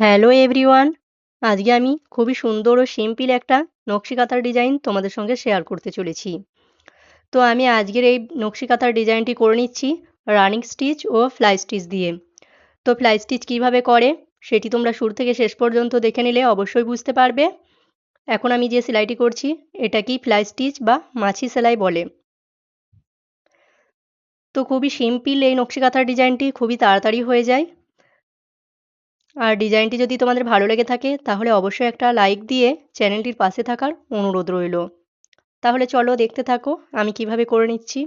Hello everyone আজকে আমি খুবই সুন্দর ও সিম্পল একটা নকশি কাঁথার ডিজাইন তোমাদের সঙ্গে শেয়ার করতে চলেছি। তো আমি আজকের এই নকশি কাঁথার ডিজাইনটি করে নিচ্ছি রানিং স্টিচ ও ফ্লাই স্টিচ দিয়ে। তো ফ্লাই স্টিচ কীভাবে করে সেটি তোমরা শুরু থেকে শেষ পর্যন্ত দেখে নিলে অবশ্যই বুঝতে পারবে। এখন আমি যে সেলাইটি করছি এটাকেই ফ্লাই স্টিচ বা মাছি সেলাই বলে। তো খুবই সিম্পল এই নকশি কাঁথার ডিজাইনটি খুবই তাড়াতাড়ি হয়ে যায়। আর ডিজাইনটি যদি তোমাদের ভালো লেগে থাকে, তাহলে অবশ্যই একটা লাইক দিয়ে চ্যানেলটির পাশে থাকার অনুরোধ রইল। তাহলে চলো দেখতে থাকো আমি কীভাবে করে নিচ্ছি।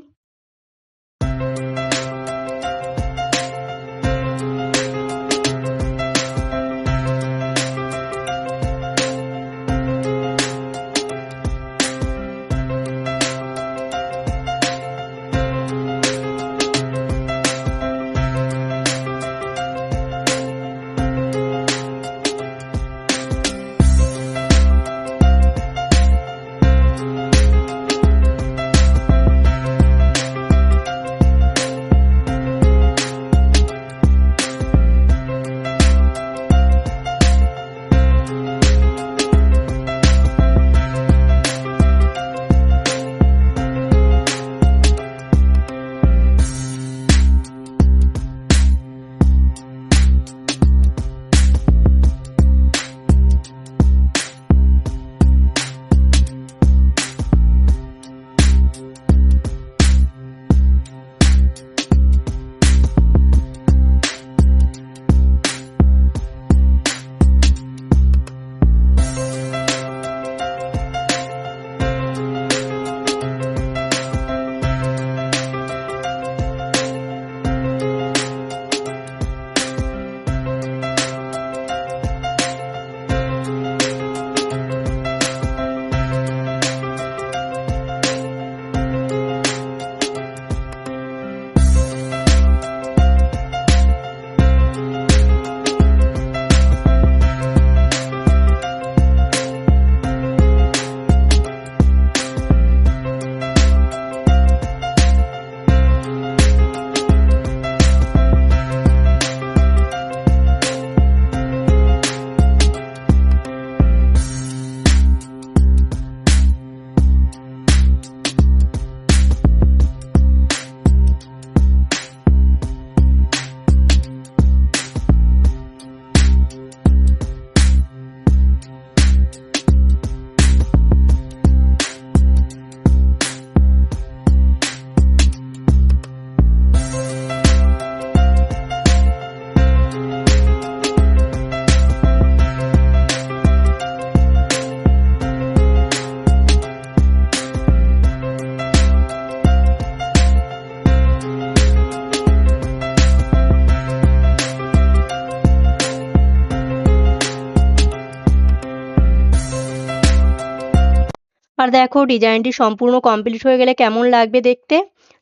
আর দেখো ডিজাইনটি সম্পূর্ণ কমপ্লিট হয়ে গেলে কেমন লাগবে দেখতে?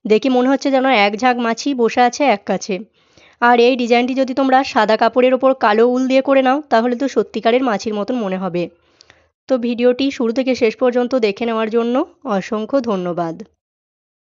দেখে মনে হচ্ছে যেন এক ঝাঁক মাছি বসে আছে এক কাছে। আর এই ডিজাইনটি যদি তোমরা সাদা কাপড়ের ওপর কালো উল দিয়ে করে নাও, তাহলে তো সত্যিকারের মাছির মতন মনে হবে। তো ভিডিওটি শুরু থেকে শেষ পর্যন্ত দেখে নেওয়ার জন্য অসংখ্য ধন্যবাদ।